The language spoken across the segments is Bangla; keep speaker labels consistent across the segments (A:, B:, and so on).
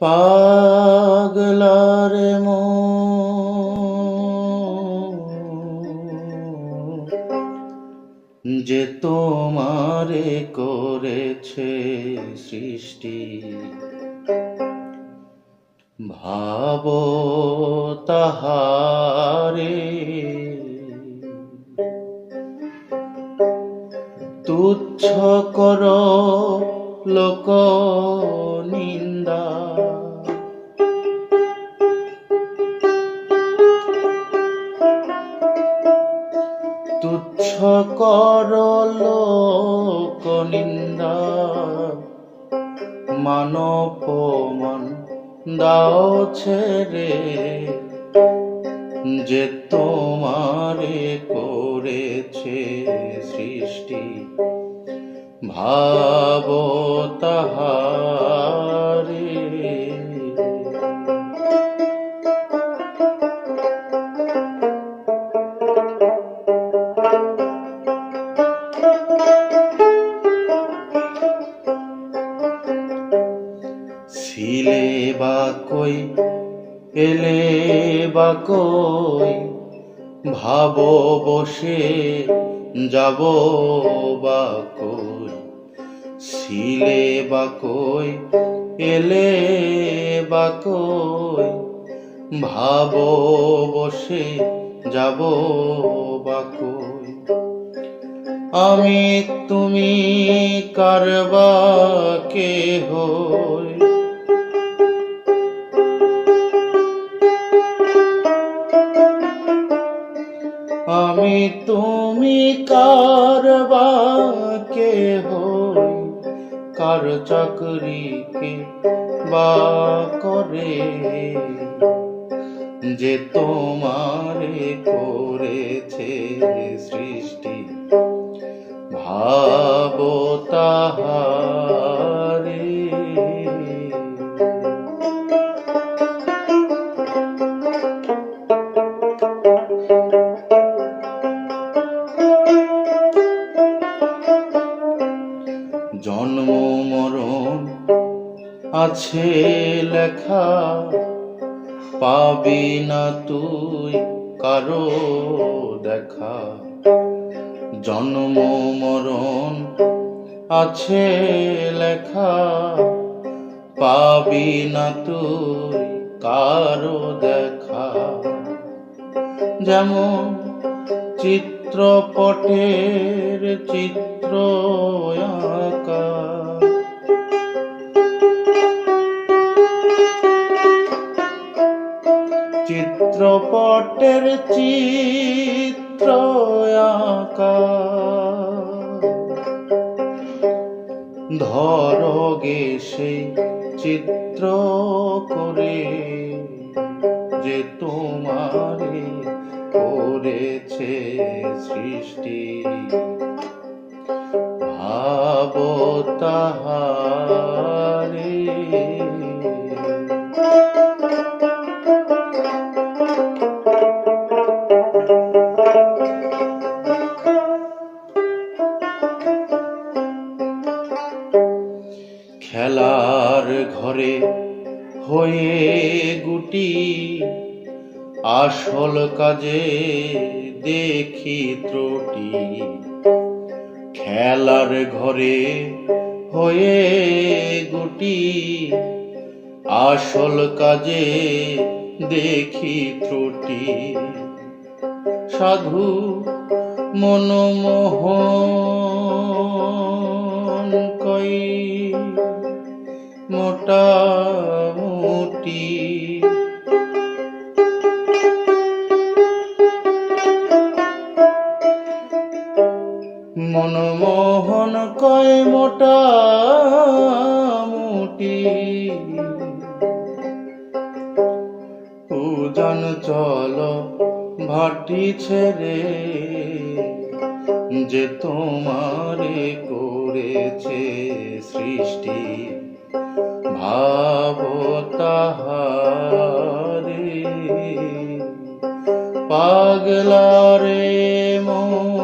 A: পাগলার মো। যে তোমারে করেছে সৃষ্টি ভাব তাহারে। তুচ্ছ কর লোক নিন্দা কর লোক নিন্দা মানপমান দাও ছেড়ে যে তোমারে করেছে সৃষ্টি ভাব তাহারে কই? এলে বা কই? ভাব বসে যাব বা কই? ছিলে বা কই? এলে বা কই? ভাব বসে যাব বা কই? আমি তুমি কারবা কে কারবা কে হই কার চাকরিকে বা করে? যে তোমারে করেছে সৃষ্টি ভাব তাহারে আছে লেখা, পাবি না তুই কারও দেখা। জন্ম, মরণ আছে লেখা, পাবি না তুই কারও দেখা। যেমন চিত্রপটের চিত্র আঁকা চিত্রপটের চিত্র আঁকা। ধরগে সেই চিত্র করে যে তোমারে করেছে সৃষ্টি। ভাব তাহারে খেলার ঘরে হয়ে গুটি আসল কাজে দেখি ত্রুটি। খেলার ঘরে হয়ে গুটি আসল কাজে দেখি ত্রুটি। সাধু মনমোহন মোটামুটি মনমোহন কয় মোটামুটি পূজন চল ভাটি ছেড়ে যে তোমারে করেছে সৃষ্টি। ভাব তাহারে। পাগলারে মন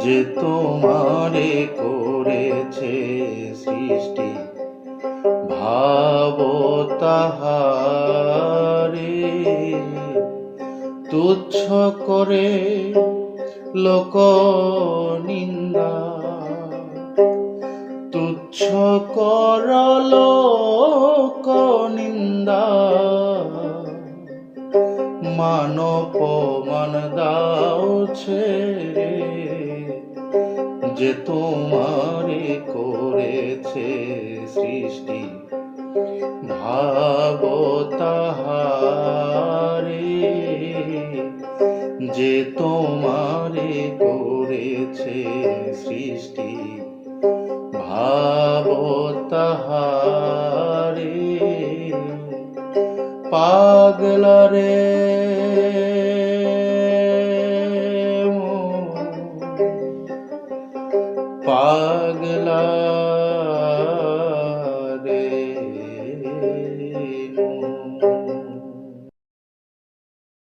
A: যে তোমারে করেছে সৃষ্টি ভাব তুচ্ছ করে লোক নিন্দা তুচ্ছ কর লোক নিন্দা মানব মান দাও ছেড়ে, যে তোমারে করেছে সৃষ্টি, ভাব তাহারে যে তোমারে করেছে সৃষ্টি ভাব তাহারে। পাগলা রে পাগলা